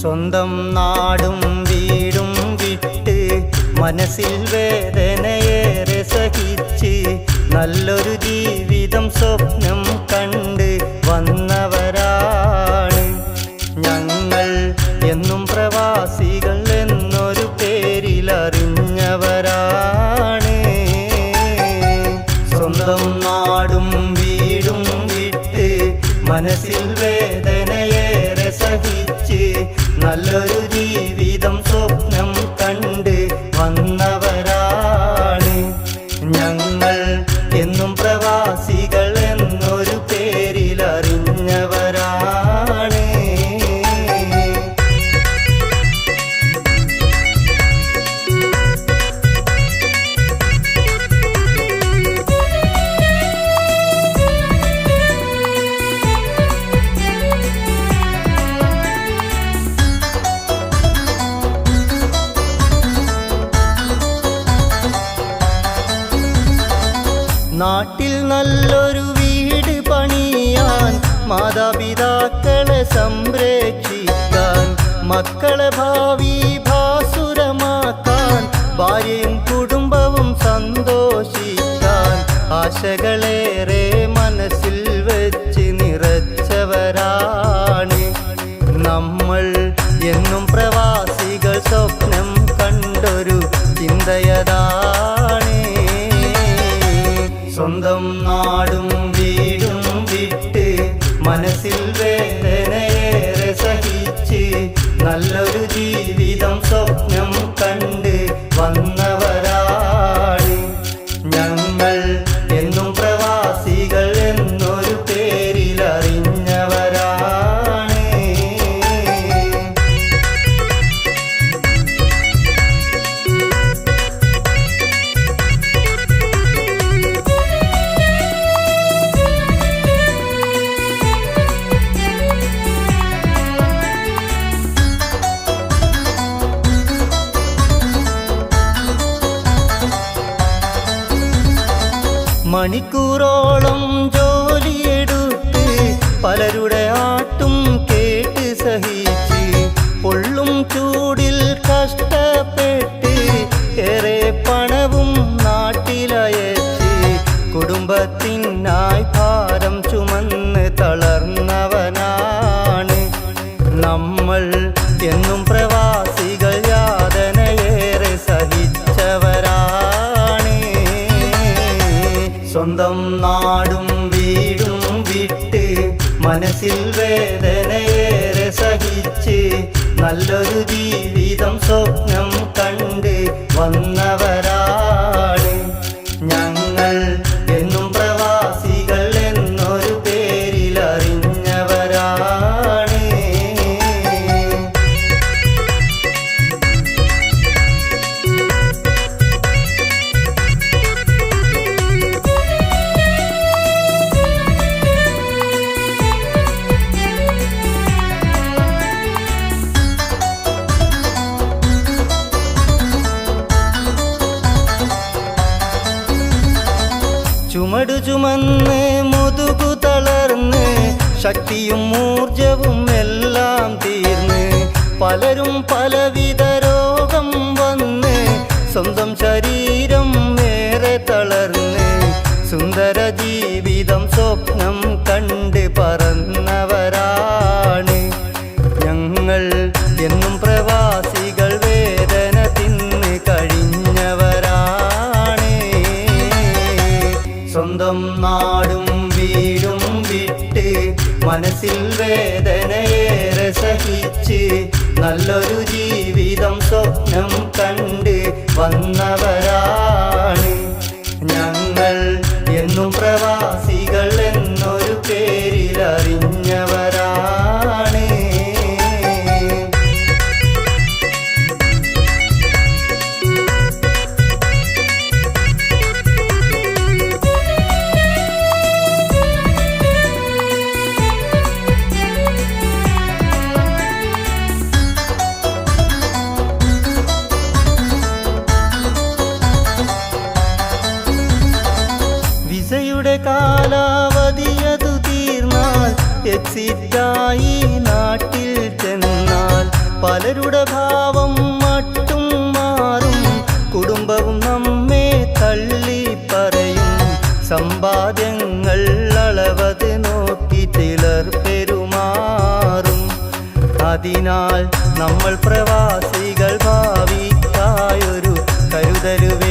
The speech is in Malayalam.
സ്വന്തം നാടും വീടും വിട്ട് മനസ്സിൽ വേദനയേറെ സഹിച്ച് നല്ലൊരു ജീവിതം സ്വപ്നം കണ്ട് വന്നവരാണ്. ഞങ്ങൾ എന്നും പ്രവാസികൾ എന്നൊരു പേരിൽ അറിഞ്ഞവരാണ്. സ്വന്തം നാടും വീടും വിട്ട് മനസ്സിൽ വേദനയേറെ സഹിച്ച് നല്ലൊരു ജീവിതം നാട്ടിൽ നല്ലൊരു വീട് പണിയാൻ മാതാപിതാക്കളെ സംരക്ഷിക്കാൻ മക്കളെ ഭാവി ഭാസുരമാക്കാൻ ഭാര്യയും കുടുംബവും സന്തോഷിക്കാൻ ആശകളേറെ സ്വന്തം നാടും വീടും വിട്ട് മനസ്സിൽ വേദനയേറെ സഹിച്ച് നല്ലൊരു ജീവിതം മണിക്കൂറോളം ജോലിയെടുത്ത് പലരുടെ ആട്ടും കേട്ട് സഹിച്ച് പൊള്ളും ചൂടിൽ കഷ്ടപ്പെട്ട് ഏറെ പണവും നാട്ടിലയച്ച് കുടുംബത്തിനായി ഭാരം ചുമന്ന് തളർന്നവനാണ് നമ്മൾ എന്നും പ്രവാസികൾ സ്വന്തം നാടും വീടും വിട്ട് മനസ്സിൽ വേദനയേറെ സഹിച്ച് നല്ലൊരു ജീവിതം സ്വപ്നം കണ്ട് വന്നവരാണ് ചുമടു ചുമന്ന് മുതുകു തളർന്ന് ശക്തിയും ഊർജവും എല്ലാം തീർന്ന് പലരും പലവിധ രോഗം വന്ന് സ്വന്തം ശരീരം ഏറെ തളർന്ന് സുന്ദര ജീവിതം സ്വപ്നം കണ്ട് പറന്നവരാണ് സ്വന്തം നാടും വീടും വിട്ട് മനസ്സിൽ വേദനയേറെ സഹിച്ച് നല്ലൊരു ജീവിതം സ്വപ്നം കണ്ട് വന്നവരാണ് സിറ്റായി നാട്ടിൽ ചെന്നാൽ പലരുടെ ഭാവം മട്ടും മാറും. കുടുംബവും നമ്മെ തള്ളി പറയും. സമ്പാദ്യങ്ങൾ അളവത് നോക്കി ചിലർ പെരുമാറും. അതിനാൽ നമ്മൾ പ്രവാസികൾ ഭാവിക്കായൊരു കരുതരുവേ